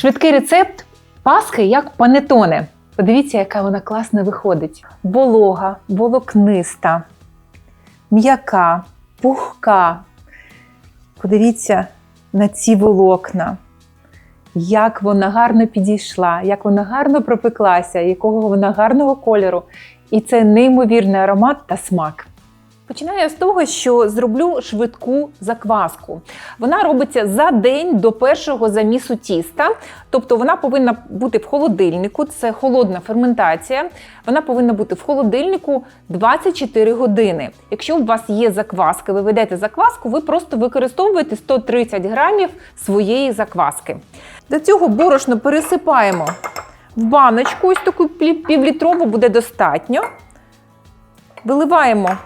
Швидкий рецепт паски як панетоне. Подивіться, яка вона класно виходить. Волога, волокниста, м'яка, пухка. Подивіться на ці волокна. Як вона гарно підійшла, як вона гарно пропеклася, якого вона гарного кольору. І це неймовірний аромат та смак. Починаю з того, що зроблю швидку закваску. Вона робиться за день до першого замісу тіста, тобто вона повинна бути в холодильнику, це холодна ферментація. Вона повинна бути в холодильнику 24 години. Якщо у вас є закваска, ви ведете закваску, ви просто використовуєте 130 грамів своєї закваски. До цього борошно пересипаємо в баночку, ось таку півлітрову буде достатньо. Виливаємо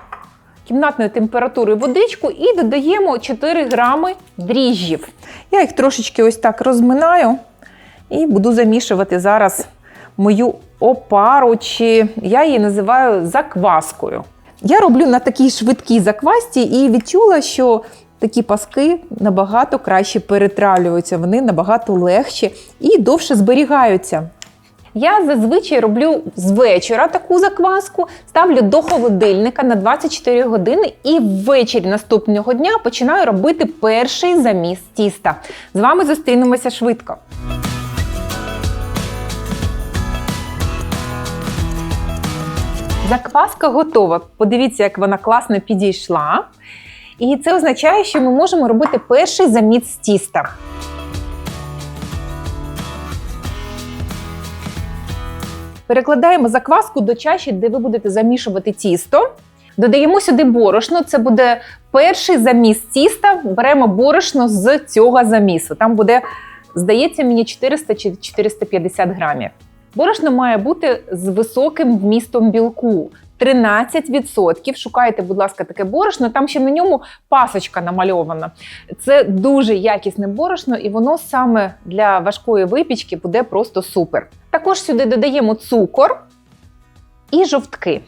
кімнатної температури водичку і додаємо 4 грами дріжджів. Я їх трошечки ось так розминаю і буду замішувати зараз мою опару, чи я її називаю закваскою. Я роблю на такій швидкій заквасті і відчула, що такі паски набагато краще перетравлюються, вони набагато легші і довше зберігаються. Я зазвичай роблю з вечора таку закваску, ставлю до холодильника на 24 години і ввечері наступного дня починаю робити перший заміс тіста. З вами зустрінемося швидко. Закваска готова. Подивіться, як вона класно підійшла. І це означає, що ми можемо робити перший заміс тіста. Перекладаємо закваску до чаші, де ви будете замішувати тісто. Додаємо сюди борошно. Це буде перший заміс тіста. Беремо борошно з цього замісу. Там буде, здається, мені 400 чи 450 грамів. Борошно має бути з високим вмістом білку. 13%. Шукайте, будь ласка, таке борошно. Там ще на ньому пасочка намальована. Це дуже якісне борошно, і воно саме для важкої випічки буде просто супер. Також сюди додаємо цукор і жовтки.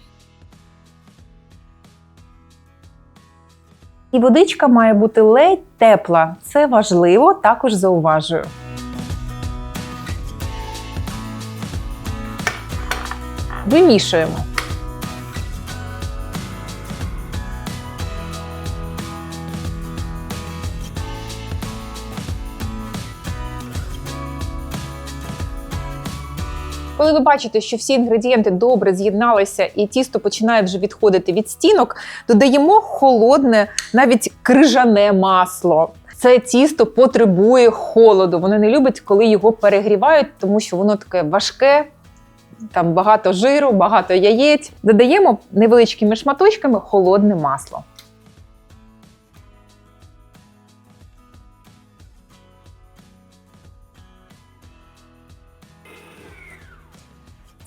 І водичка має бути ледь тепла. Це важливо, також зауважую. Вимішуємо. Коли ви бачите, що всі інгредієнти добре з'єдналися і тісто починає вже відходити від стінок, додаємо холодне, навіть крижане масло. Це тісто потребує холоду. Воно не любить, коли його перегрівають, тому що воно таке важке, там багато жиру, багато яєць. Додаємо невеличкими шматочками холодне масло.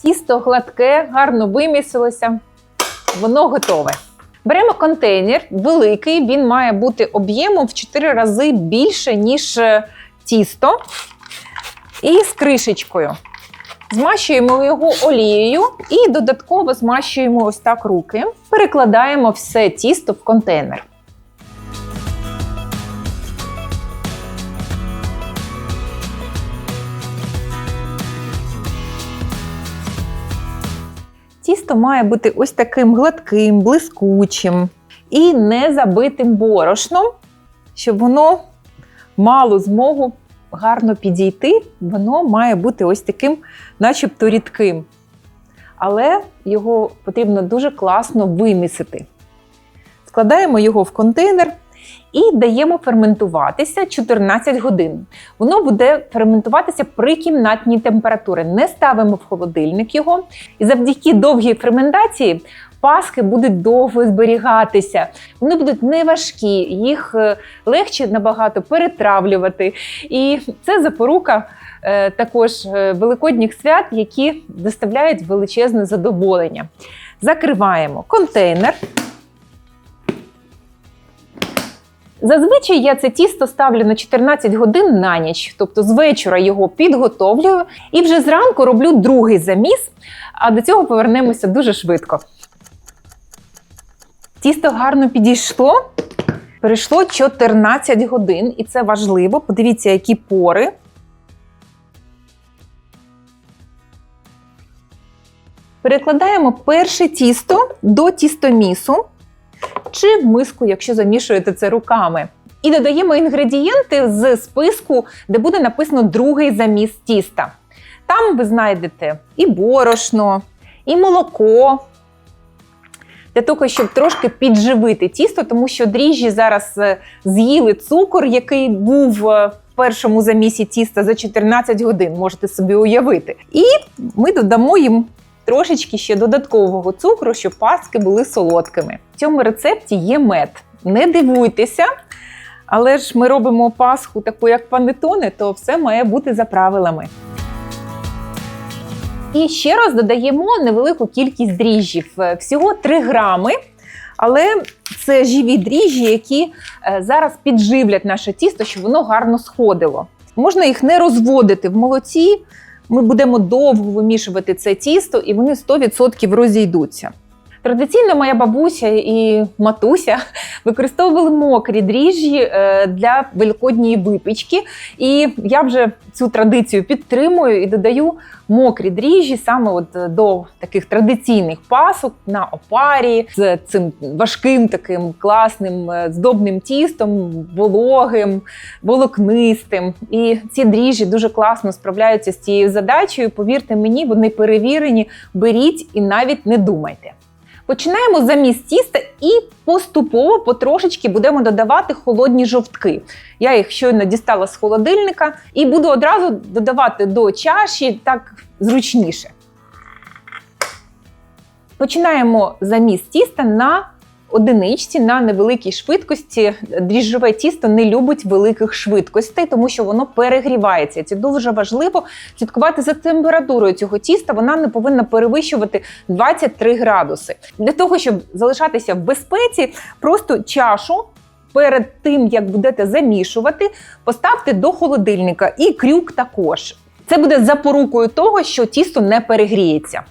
Тісто гладке, гарно вимісилося, воно готове. Беремо контейнер великий, він має бути об'ємом в 4 рази більше, ніж е, тісто. І з кришечкою. Змащуємо його олією і додатково змащуємо ось так руки. Перекладаємо все тісто в контейнер. Тісто має бути ось таким гладким, блискучим і не забитим борошном, щоб воно мало змогу гарно підійти, воно має бути ось таким, начебто рідким. Але його потрібно дуже класно вимісити. Складаємо його в контейнер і даємо ферментуватися 14 годин. Воно буде ферментуватися при кімнатній температурі. Не ставимо в холодильник його. І завдяки довгій ферментації паски будуть довго зберігатися. Вони будуть неважкі, їх е, легше набагато перетравлювати. І це запорука е, також е, великодніх свят, які доставляють величезне задоволення. Закриваємо контейнер. Зазвичай я це тісто ставлю на 14 годин на ніч, тобто з вечора його підготовлюю і вже зранку роблю другий заміс, а до цього повернемося дуже швидко. Тісто гарно підійшло. Перейшло 14 годин, і це важливо. Подивіться, які пори. Перекладаємо перше тісто до тістомісу чи в миску, якщо замішуєте це руками. І додаємо інгредієнти з списку, де буде написано другий заміс тіста. Там ви знайдете і борошно, і молоко, для того, щоб трошки підживити тісто, тому що дріжджі зараз е, з'їли цукор, який був е, в першому замісі тіста за 14 годин, можете собі уявити. І ми додамо їм трошечки ще додаткового цукру, щоб паски були солодкими. В цьому рецепті є мед. Не дивуйтеся, але ж ми робимо пасху таку, як панетони, то все має бути за правилами. І ще раз додаємо невелику кількість дріжджів, е, всього 3 грами. Але це живі дріжджі, які е, зараз підживлять наше тісто, щоб воно гарно сходило. Можна їх не розводити в молоці. Ми будемо довго вимішувати це тісто, і вони 100% розійдуться. Традиційно моя бабуся і матуся використовували мокрі дріжджі е, для великодньої випічки. І я вже цю традицію підтримую і додаю мокрі дріжджі саме от до таких традиційних пасок на опарі з цим важким таким класним е, здобним тістом, вологим, волокнистим. І ці дріжджі дуже класно справляються з цією задачею. Повірте мені, вони перевірені. Беріть і навіть не думайте. Починаємо заміс тіста і поступово потрошечки будемо додавати холодні жовтки. Я їх щойно дістала з холодильника і буду одразу додавати до чаші так зручніше. Починаємо заміс тіста на одиничці на невеликій швидкості. Дріжджове тісто не любить великих швидкостей, тому що воно перегрівається. Це дуже важливо слідкувати за температурою цього тіста. Вона не повинна перевищувати 23 градуси. Для того, щоб залишатися в безпеці, просто чашу. Перед тим, як будете замішувати, поставте до холодильника і крюк також. Це буде запорукою того, що тісто не перегріється.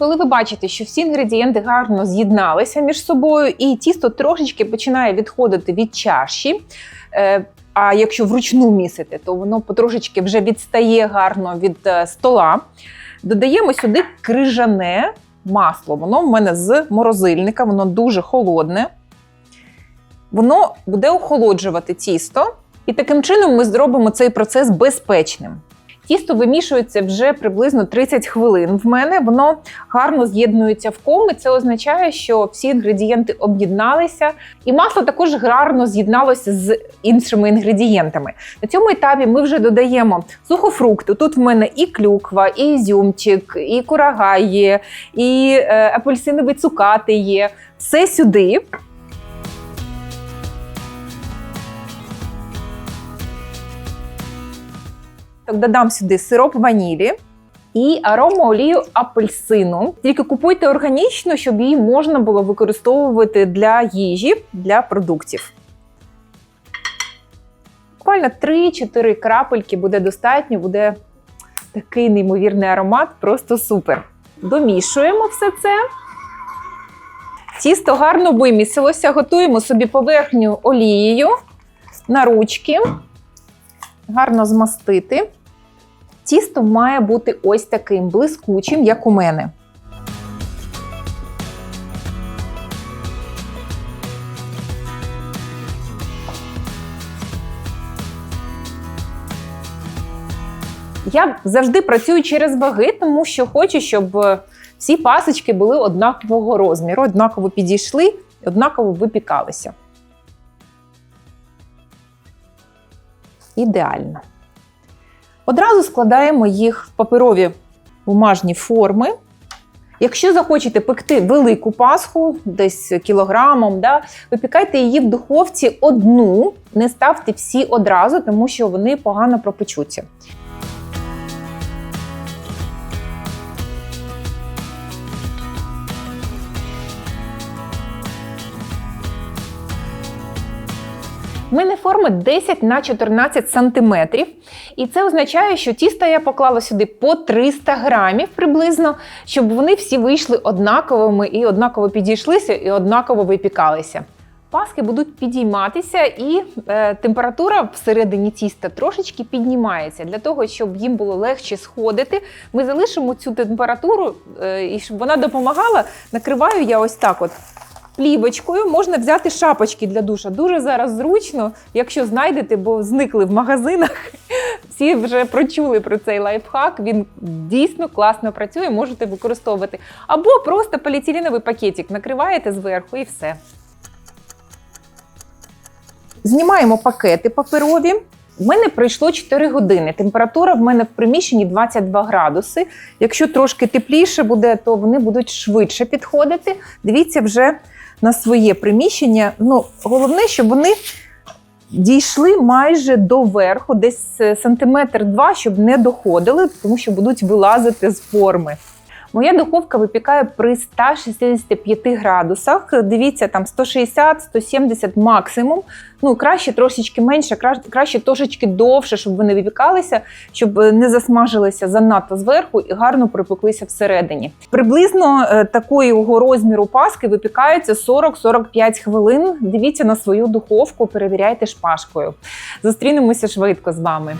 Коли ви бачите, що всі інгредієнти гарно з'єдналися між собою, і тісто трошечки починає відходити від чаші. Е, а якщо вручну місити, то воно потрошечки вже відстає гарно від е, стола. Додаємо сюди крижане масло. Воно в мене з морозильника, воно дуже холодне. Воно буде охолоджувати тісто, і таким чином ми зробимо цей процес безпечним. Тісто вимішується вже приблизно 30 хвилин. В мене воно гарно з'єднується в ком, і Це означає, що всі інгредієнти об'єдналися, і масло також гарно з'єдналося з іншими інгредієнтами. На цьому етапі ми вже додаємо сухофрукти. Тут в мене і клюква, і ізюмчик, і курага є, і е, апельсинові цукати є. Все сюди. Додам сюди сироп ванілі і аромаолію апельсину. Тільки купуйте органічно, щоб її можна було використовувати для їжі, для продуктів. Буквально 3-4 крапельки буде достатньо, буде такий неймовірний аромат, просто супер. Домішуємо все це. Тісто гарно вимісилося, готуємо собі поверхню олією на ручки, гарно змастити. Тісто має бути ось таким блискучим, як у мене. Я завжди працюю через ваги, тому що хочу, щоб всі пасочки були однакового розміру, однаково підійшли, однаково випікалися. Ідеально. Одразу складаємо їх в паперові бумажні форми. Якщо захочете пекти велику пасху, десь кілограмом, да, випікайте її в духовці одну, не ставте всі одразу, тому що вони погано пропечуться. У мене форма 10 на 14 сантиметрів. І це означає, що тісто я поклала сюди по 300 грамів приблизно, щоб вони всі вийшли однаковими і однаково підійшлися, і однаково випікалися. Паски будуть підійматися, і е, температура всередині тіста трошечки піднімається. Для того, щоб їм було легше сходити, ми залишимо цю температуру, е, і щоб вона допомагала, накриваю я ось так от плівочкою. Можна взяти шапочки для душа. Дуже зараз зручно, якщо знайдете, бо зникли в магазинах. Всі вже прочули про цей лайфхак. Він дійсно класно працює, можете використовувати. Або просто поліетиленовий пакетик накриваєте зверху і все. Знімаємо пакети паперові. У мене пройшло 4 години. Температура в мене в приміщенні 22 градуси. Якщо трошки тепліше буде, то вони будуть швидше підходити. Дивіться вже на своє приміщення. Ну, головне, щоб вони дійшли майже до верху, десь е, сантиметр два, щоб не доходили, тому що будуть вилазити з форми. Моя духовка випікає при 165 градусах. Дивіться, там 160-170 максимум. Ну, краще трошечки менше, краще, трошечки довше, щоб вони випікалися, щоб не засмажилися занадто зверху і гарно припеклися всередині. Приблизно е, такого розміру паски випікаються 40-45 хвилин. Дивіться на свою духовку, перевіряйте шпажкою. Зустрінемося швидко з вами.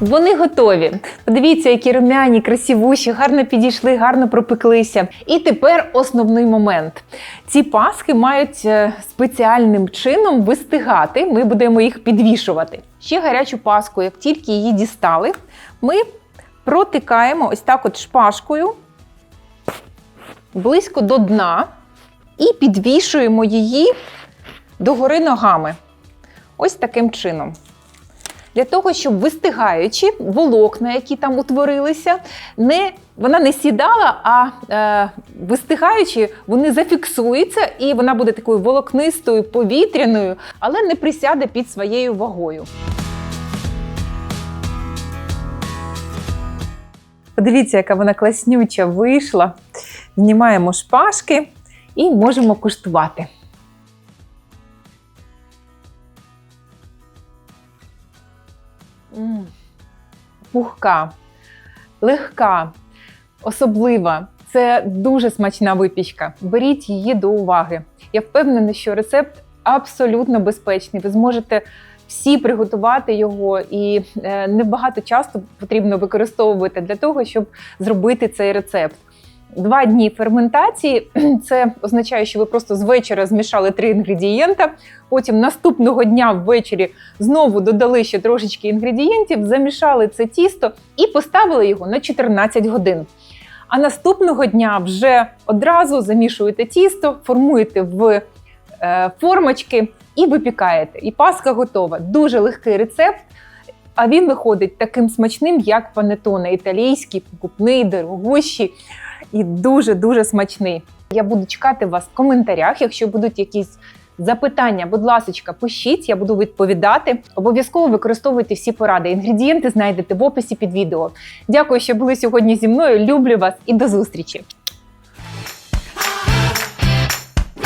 Вони готові. Подивіться, які румяні, красивущі, гарно підійшли, гарно пропеклися. І тепер основний момент. Ці паски мають е, спеціальним чином вистигати. Ми будемо їх підвішувати. Ще гарячу паску, як тільки її дістали, ми протикаємо ось так от шпажкою близько до дна і підвішуємо її догори ногами. Ось таким чином. Для того, щоб вистигаючи волокна, які там утворилися, не, вона не сідала, а е, вистигаючи, вони зафіксуються, і вона буде такою волокнистою, повітряною, але не присяде під своєю вагою. Подивіться, яка вона класнюча вийшла. Знімаємо шпажки і можемо куштувати. Пухка, легка, особлива. Це дуже смачна випічка. Беріть її до уваги. Я впевнена, що рецепт абсолютно безпечний. Ви зможете всі приготувати його, і е, небагато часу потрібно використовувати для того, щоб зробити цей рецепт. Два дні ферментації це означає, що ви просто з вечора змішали три інгредієнта. Потім наступного дня ввечері знову додали ще трошечки інгредієнтів, замішали це тісто і поставили його на 14 годин. А наступного дня вже одразу замішуєте тісто, формуєте в е, формочки і випікаєте. І паска готова. Дуже легкий рецепт. А він виходить таким смачним, як панетоне, італійський, покупний, дорогущий і дуже-дуже смачний. Я буду чекати вас в коментарях. Якщо будуть якісь запитання, будь ласка, пишіть, я буду відповідати. Обов'язково використовуйте всі поради. Інгредієнти знайдете в описі під відео. Дякую, що були сьогодні зі мною. Люблю вас і до зустрічі!